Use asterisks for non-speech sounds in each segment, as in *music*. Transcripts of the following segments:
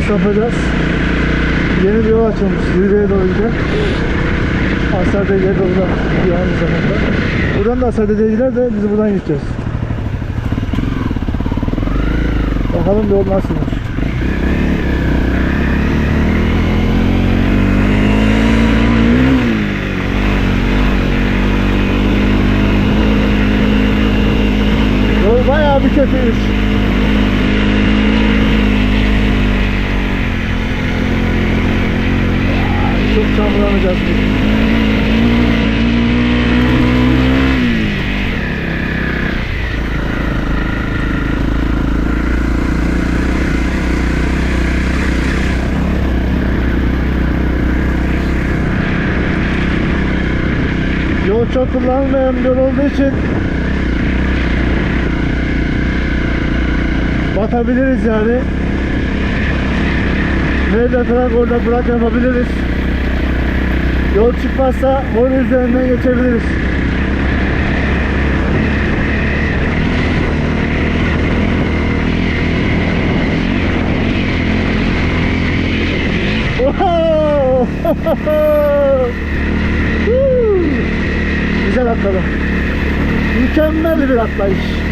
şuradan sapacağız. Yeni bir yol açılmış. Zirveye doğru gider. Asardere'ye doğru da aynı zamanda. Buradan da Asardere'ye gider de biz buradan gideceğiz. Bakalım yol nasılmış. Yol bayağı bir kötüymüş. Çok çamurlanacağız biz. Yol çok kullanılmayan bir yol olduğu için batabiliriz yani. Nerede falan orada bırak yapabiliriz. Yol çıkmazsa boyun üzerinden geçebiliriz. *laughs* Güzel atladım. Mükemmel bir atlayış.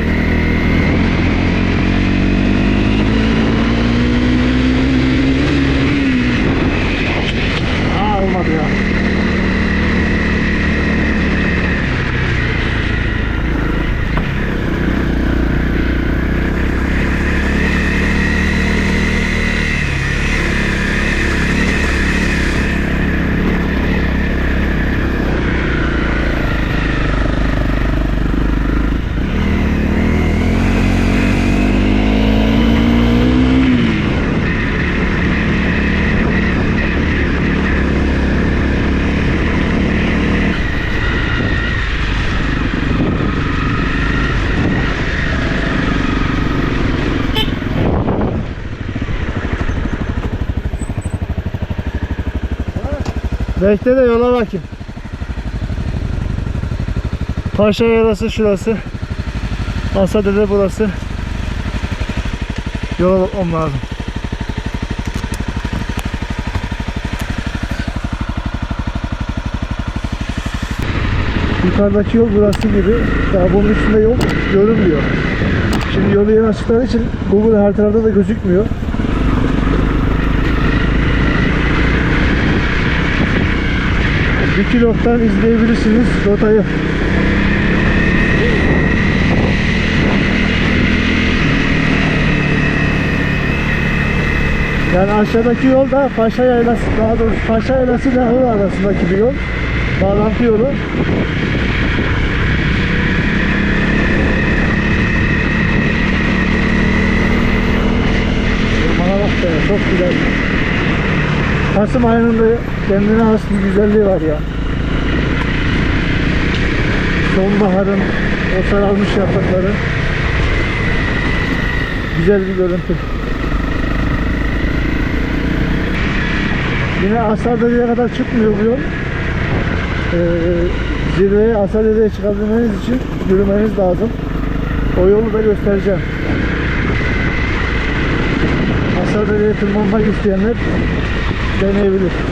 Bekle de yola bakayım. Paşa yarası şurası. Asadede burası. Yola bakmam lazım. Yukarıdaki yol burası gibi. Daha bunun üstünde yol görünmüyor. Şimdi yolu yeni açtıkları için Google her tarafta da gözükmüyor. Wikilog'dan izleyebilirsiniz rotayı. Yani aşağıdaki yol da Paşa Yaylası, daha doğrusu Paşa Yaylası ile Hılı arasındaki bir yol. Bağlantı yolu. Bana bak be, çok güzel. Kasım ayının da kendine has bir güzelliği var ya. Sonbaharın o sararmış yaprakları. Güzel bir görüntü. Yine Asardere'ye kadar çıkmıyor bu yol. Ee, zirveye Asardere'ye çıkabilmeniz için yürümeniz lazım. O yolu da göstereceğim. Asardere'ye tırmanmak isteyenler deneyebilir.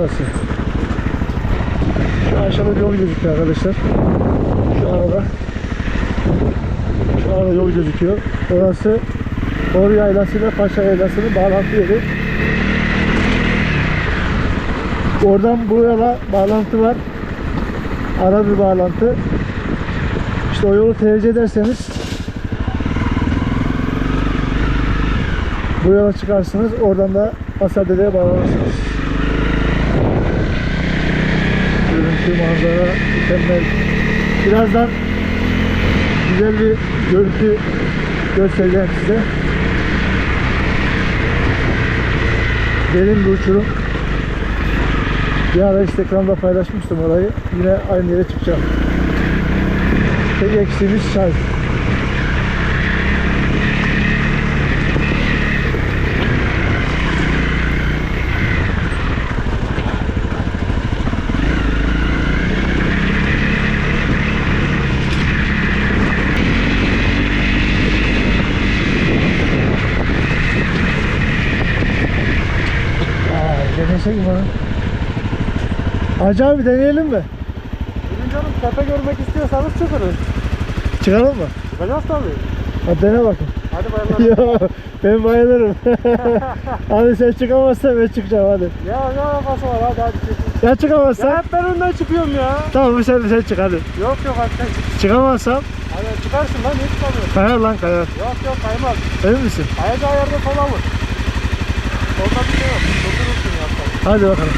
Burası. Şu aşağıda bir yol gözüküyor arkadaşlar. Şu arada. Şu arada yol gözüküyor. Orası Boru Yaylası ile Paşa Yaylası'nın bağlantı yeri. Oradan bu yola bağlantı var. Ara bir bağlantı. İşte o yolu tercih ederseniz bu yola çıkarsınız. Oradan da Asadere'ye bağlanırsınız. Görüntü manzara mükemmel. Birazdan güzel bir görüntü göstereceğim size. Derin bir uçurum. Bir ara Instagram'da paylaşmıştım orayı. Yine aynı yere çıkacağım. Tek eksiğimiz çay. Denesek mi bana? Hacı abi deneyelim mi? Bugün canım tepe görmek istiyorsanız çıkırız. Çıkalım mı? Çıkacağız tabii. Hadi dene bakın. Hadi bayanlar. *laughs* ya ben bayılırım. *laughs* hadi sen çıkamazsan ben çıkacağım hadi. ya ne alakası var hadi hadi çıkın. Ya çıkamazsan? Ya hep ben önden çıkıyorum ya. Tamam sen sen çık hadi. Yok yok hadi sen çık. Çıkamazsam Hadi çıkarsın lan niye çıkamıyorsun? kayar lan kayar. Yok yok kaymaz. Emin misin? Kayacağı yerde vur. Solda bir şey yok. Durdurursun ya sen. Hadi bakalım.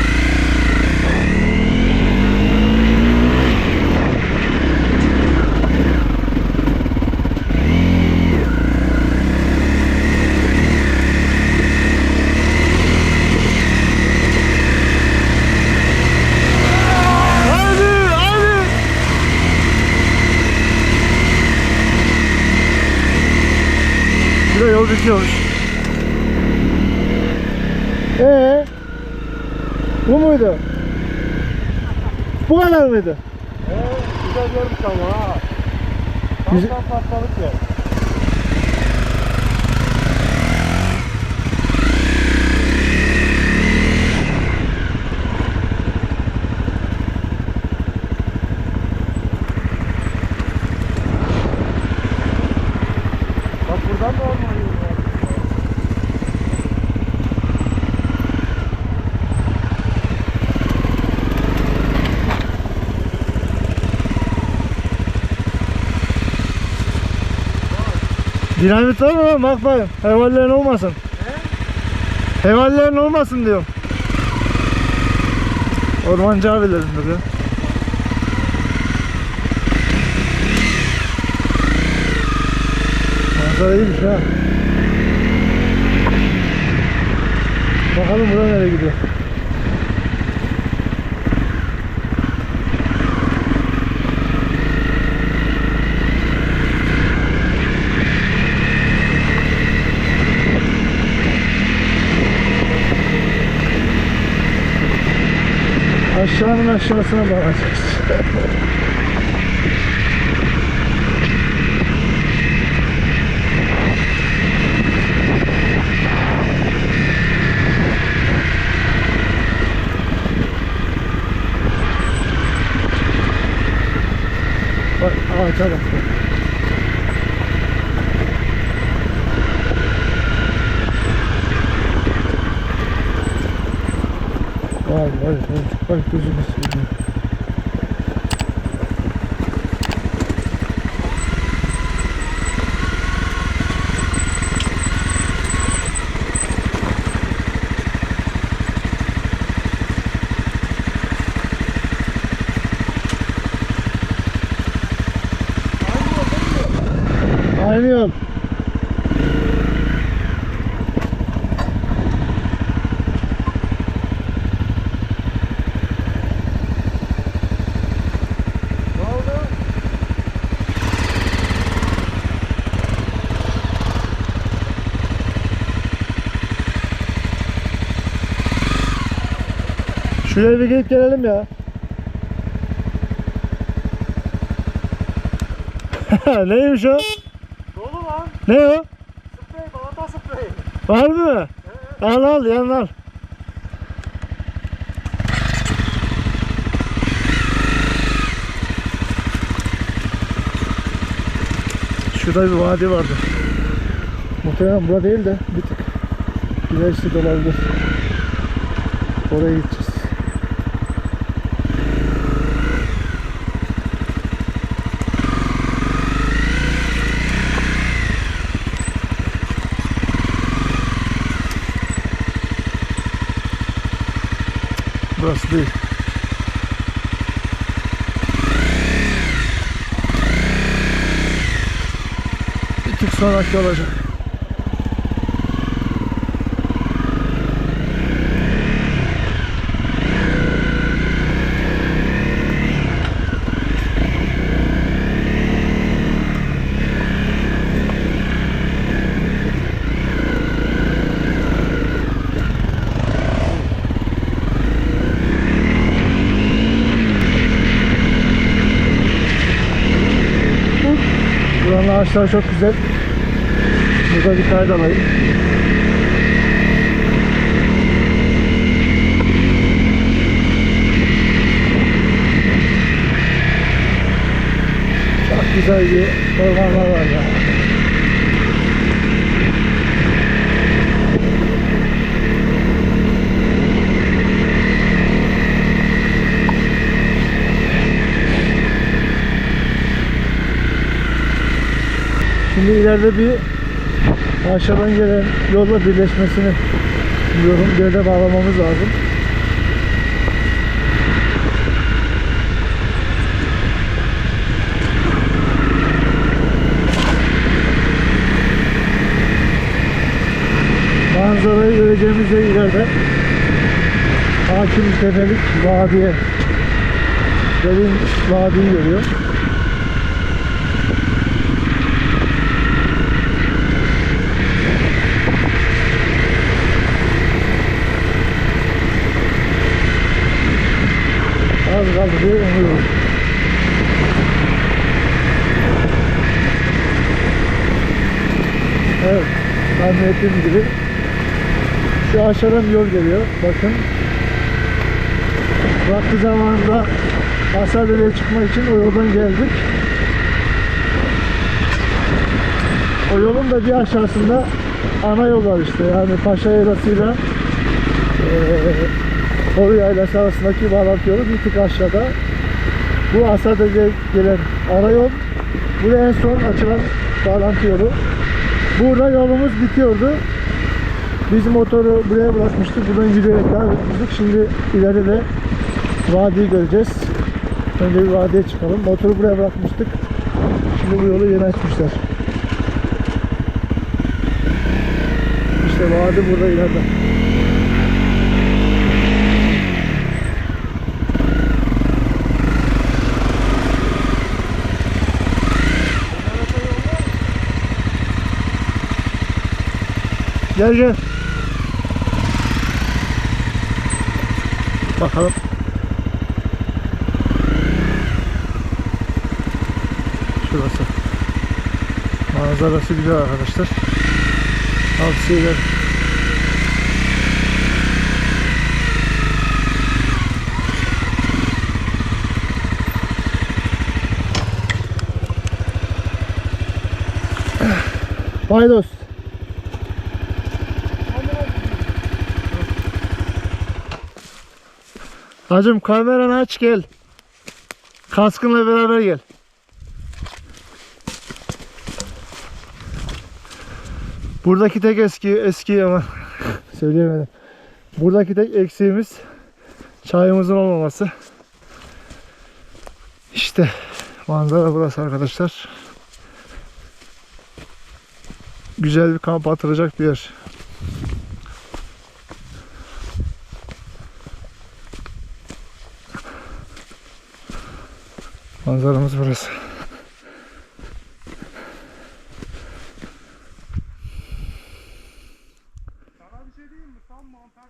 De yol bitiyormuş. Ee, bu muydu? Bu kadar mıydı? Ee, güzel görmüş ama ha. Tam Güzel- tam patlalık yer. Bak buradan da orman yolu var. Dinamit var mı lan? Bak bakayım. Hevallerin olmasın. Hevallerin olmasın diyorum. Ormancı abilerin dedi. Manzara iyiymiş ha. Bakalım bura nereye gidiyor. Aşağının aşağısına bakacağız. Bak ağaca bak. Vay vay vay. Bak gözümü seveyim. Aynı yol. Şuraya bir gidip gelelim ya. *laughs* Neymiş o? Dolu lan. Ne o? Sprey, balata spreyi. Var mı? Al al yan al. Şurada bir vadi vardı. Muhtemelen bura değil de bir tık ilerisi de olabilir. Oraya gideceğiz. Burası değil. Bir tık sonraki olacak. Ağaçlar çok güzel. Burada bir kayda alayım. Çok güzel bir ormanlar var ya. Şimdi ileride bir aşağıdan gelen yolla birleşmesini. Bir yerde bağlamamız lazım. Manzarayı göreceğimiz yer ileride. Hakim tepelik vadiye. Derin vadiyi görüyor. Kaldı diye umuyorum. Evet, tahmin ettiğim gibi şu aşağıdan yol geliyor. Bakın. Vakti zamanında Hasadere'ye çıkmak için o yoldan geldik. O yolun da bir aşağısında ana yol var işte. Yani Paşa Yaylası'yla eee Koru Yaylası arasındaki bağlantı yolu bir tık aşağıda. Bu Asadere'ye gelen ana yol. Bu da en son açılan bağlantı yolu. Burada yolumuz bitiyordu. Biz motoru buraya bırakmıştık. Buradan yürüyerek devam etmiştik. Şimdi ileride de vadiyi göreceğiz. Önce bir vadiye çıkalım. Motoru buraya bırakmıştık. Şimdi bu yolu yeni açmışlar. İşte vadi burada ileride. Gel gel. Bakalım. Şurası. Manzarası güzel arkadaşlar. Tavsiye ederim. Paydos. Hacım kameranı aç gel. Kaskınla beraber gel. Buradaki tek eski eski ama *laughs* söyleyemedim. Buradaki tek eksiğimiz çayımızın olmaması. İşte manzara burası arkadaşlar. Güzel bir kamp atılacak bir yer. Manzaramız burası. Sana bir şey diyeyim mi? Tam mantar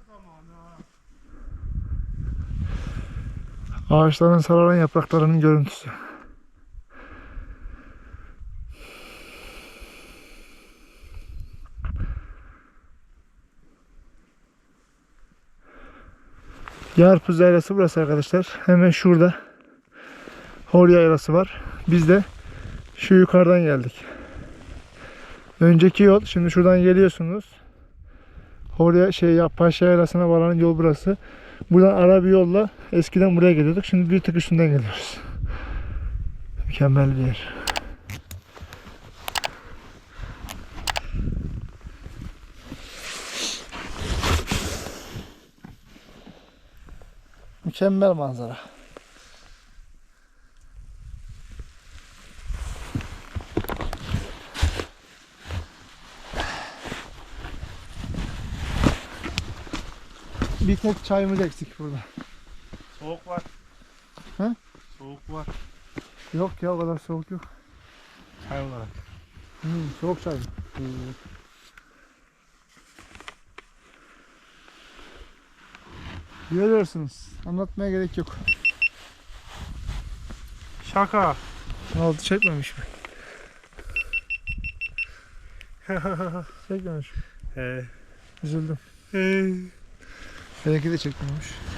zamanı ha. Ağaçların sararan yapraklarının görüntüsü. Yarpuz Yaylası burası arkadaşlar. Hemen şurada Hor Yaylası var. Biz de şu yukarıdan geldik. Önceki yol şimdi şuradan geliyorsunuz. Oraya şey ya Paşa Yaylası'na varan yol burası. Buradan ara bir yolla eskiden buraya geliyorduk. Şimdi bir tık üstünden geliyoruz. Mükemmel bir yer. Mükemmel manzara. Bir tek çayımız eksik burada. Soğuk var. He? Soğuk var. Yok ya o kadar soğuk yok. Çay olarak. Hmm, soğuk çay mı? Görüyorsunuz. Anlatmaya gerek yok. Şaka. Oldu çekmemiş mi? *laughs* çekmemiş. He. Üzüldüm. He. Benimki de çekmemiş.